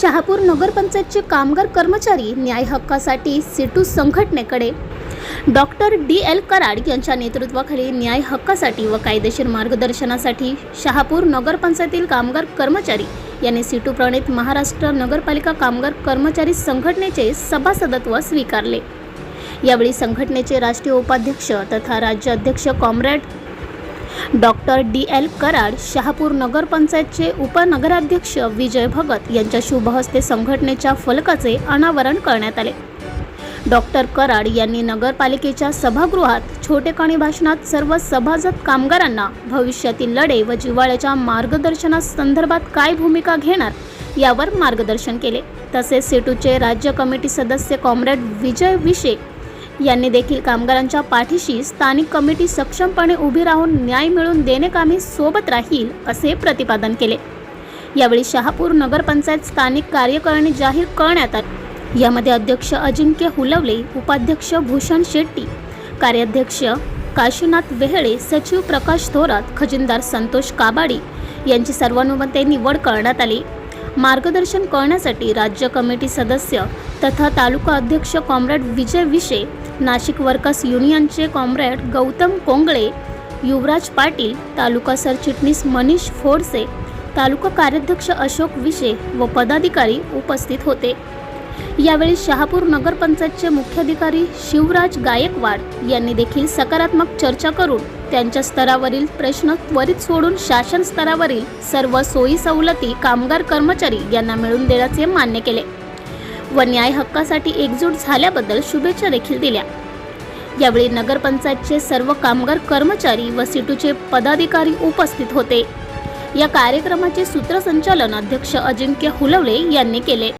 शहापूर नगरपंचायतचे कामगार कर्मचारी न्याय हक्कासाठी सिटू संघटनेकडे. डॉक्टर डी एल कराड यांच्या नेतृत्वाखाली न्याय हक्कासाठी व कायदेशीर मार्गदर्शनासाठी शहापूर नगरपंचायतीतील कामगार कर्मचारी यांनी सिटू प्रणित महाराष्ट्र नगरपालिका कामगार कर्मचारी संघटनेचे सभासदत्व स्वीकारले. यावेळी संघटनेचे राष्ट्रीय उपाध्यक्ष तथा राज्य अध्यक्ष comrade doctor D L Karad Shahapur नगरपंचायतचे उपनगराध्यक्ष विजय भगत यांच्या शुभहस्ते संघटनेच्या फलकाचे अनावरण करण्यात आले. डॉक्टर कराड यांनी नगरपालिकेच्या सभागृहात छोटेखानी भाषणात सर्व सभासद कामगारांना भविष्यातील लढे व जिव्हाळ्याच्या मार्गदर्शनासंदर्भात काय भूमिका घेणार यावर मार्गदर्शन केले. तसेच सेटूचे राज्य कमिटी सदस्य कॉम्रेड विजय विशे यांनी देखील कामगारांच्या पाठीशी स्थानिक कमिटी सक्षमपणे उभी राहून न्याय मिळवून देणेकामी सोबत राहील असे प्रतिपादन केले. यावेळी शहापूर नगरपंचायत स्थानिक कार्यकारिणी जाहीर करण्यात आली. यामध्ये अध्यक्ष अजिंक्य हुलवले उपाध्यक्ष भूषण शेट्टी कार्याध्यक्ष काशीनाथ वेहळे सचिव प्रकाश थोरात खजिनदार संतोष काबाडी यांची सर्वानुमते निवड करण्यात आली. मार्गदर्शन करण्यासाठी राज्य कमिटी सदस्य तथा तालुका अध्यक्ष कॉम्रेड विजय विशे नाशिक वर्कर्स युनियनचे कॉम्रेड गौतम कोंगळे युवराज पाटील तालुका सरचिटणीस मनीष फोडसे तालुका कार्याध्यक्ष अशोक विशे व पदाधिकारी उपस्थित होते. यावेळी शहापूर नगरपंचायतचे मुख्याधिकारी शिवराज गायकवाड यांनी देखील सकारात्मक चर्चा करून त्यांच्या स्तरावरील प्रश्न त्वरित सोडून शासन स्तरावरील सर्व सोयी सवलती कामगार कर्मचारी यांना मिळवून देण्याचे मान्य केले. व न्याय हक्कासाठी एकजूट झाल्याबद्दल शुभेच्छा देखील दिल्या. यावेळी नगरपंचायतचे सर्व कामगार कर्मचारी व सिटूचे पदाधिकारी उपस्थित होते. या कार्यक्रमाचे सूत्रसंचालन अध्यक्ष अजिंक्य हुलवले यांनी केले.